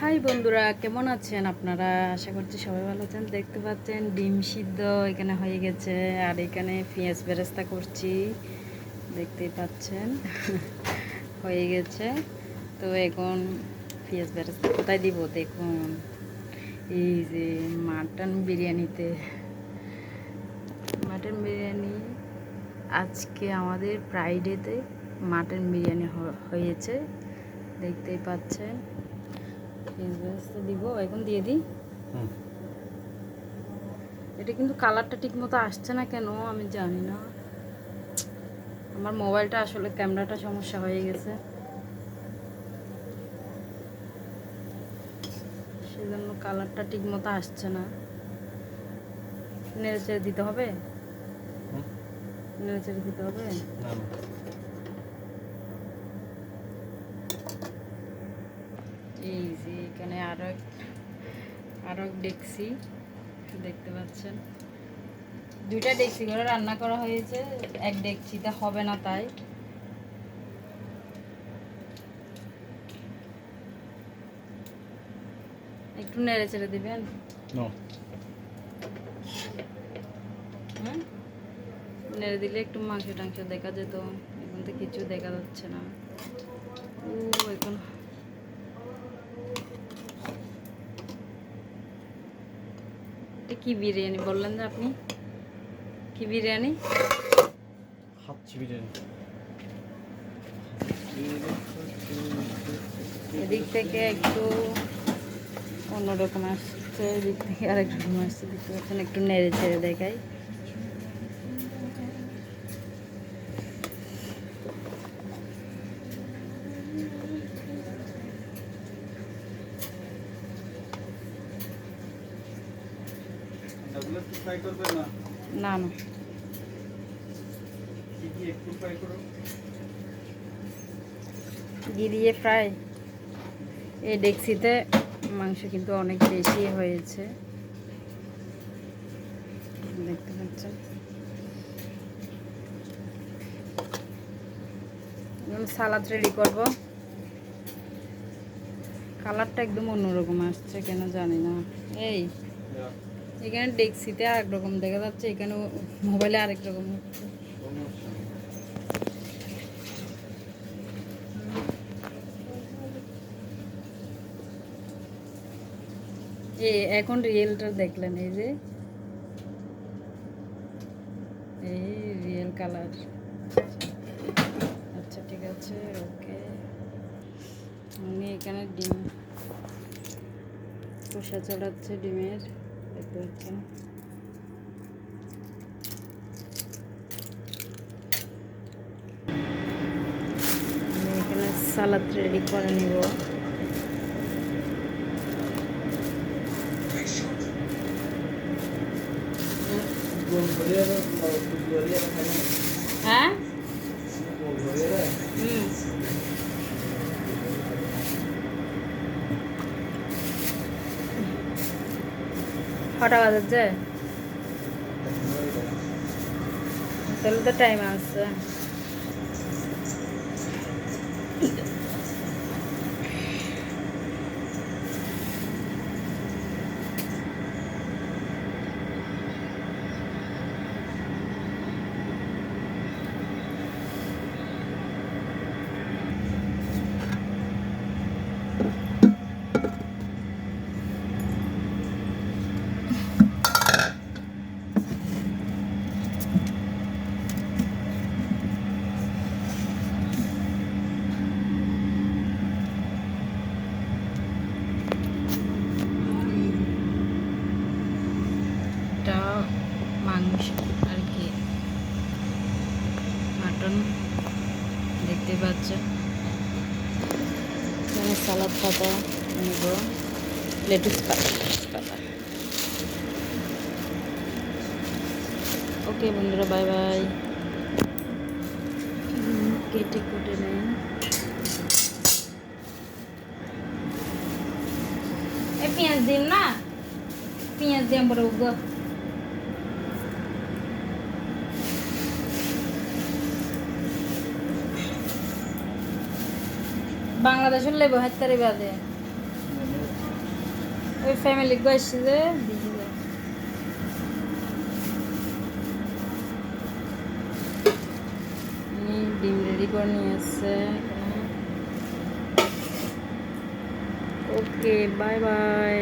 High বন্ধুরা, কেমন আছেন আপনারা? আশা করছি সবাই ভালো আছেন। দেখতে পাচ্ছেন, ডিম সিদ্ধ এখানে হয়ে গেছে, আর এখানে পেঁয়াজ বেরেস্তা করছি। দেখতেই পাচ্ছেন, হয়ে গেছে। তো এখন পেঁয়াজ বেরেস্তা কোথায় দিব? দেখুন, এই যে মাটন বিরিয়ানিতে। মাটন বিরিয়ানি, আজকে আমাদের ফ্রাইডেতে মাটন বিরিয়ানি হয়েছে। দেখতেই পাচ্ছেন। পেঁয়াজ বেরেস্তা দিব এখন দিয়ে দিই। এটা কিন্তু কালারটা ঠিক মতো আসছে না কেন আমি জানি না। আমার মোবাইলটা আসলে ক্যামেরাটা সমস্যা হয়ে গেছে। সেজন্য কালারটা ঠিক মতো আসছে না। নেড়ে চেড়ে দিতে হবে? নেড়ে চেড়ে দিতে হবে না, না। এই যে এখানে আরও এক- আরও ডেকসি দেখতে পাচ্ছেন? দুইটা ডেকসি করে রান্না করা হয়েছে এক ডেকচিতে হবে না তাই। একটু নেড়ে চেড়ে দিবেন. নেড়ে দিলে একটু মাংস টাংস দেখা যেত এখন তো কিছু দেখা যাচ্ছে না। ও এখন এটা কি বিরিয়ানি বললেন যে আপনি? কি বিরিয়ানি? হাচ্ছি বিরিয়ানি। এদিক থেকে একটু অন্যরকম আসছে এদিক থেকে আরেক রকম আসছে দেখতে পাচ্ছেন একটু নেড়ে ছেড়ে দেখাই। না না। গিরিয়ে ফ্রাই এই ডেক্সিতে মাংস কিন্তু অনেক বেশি হয়েছে। দেখতে পাচ্ছেন? সালাদ রেডি করব। কালারটা একদম অন্যরকম আসছে, কেন জানি না। এই। এখানে ডেক্সিতে আরেক রকম দেখা যাচ্ছে এখানে মোবাইলে আরেক রকম হচ্ছে। এ, এখন রিয়েলটা দেখলেন, এই যে? এই রিয়েল কালার আচ্ছা ঠিক আছে, ওকে। উনি এখানে ডিম, খোসা চড়াচ্ছে ডিমের। দেখতে পাচ্ছেন আমি এখানে সালাদ রেডি করে নিব হ্যাঁ কটা বাজাচ্ছে তাহলে তো টাইম আছে। এটা মাংস আর কি। মাটন দেখতে পাচ্ছেন এখানে সালাদ পাতা নেব। লেটুস পাতা। পাতা ওকে বন্ধুরা, বাই বাই। কেটে কুটে নেই পেঁয়াজ দিন না? পেঁয়াজ দিয়ে পরে বাংলাদেশের লেবু হাত্তারি বাদে। ওই ফ্যামিলি গেছি যে। ডিম রেডি করে নিয়ে আসছে। Okay bye bye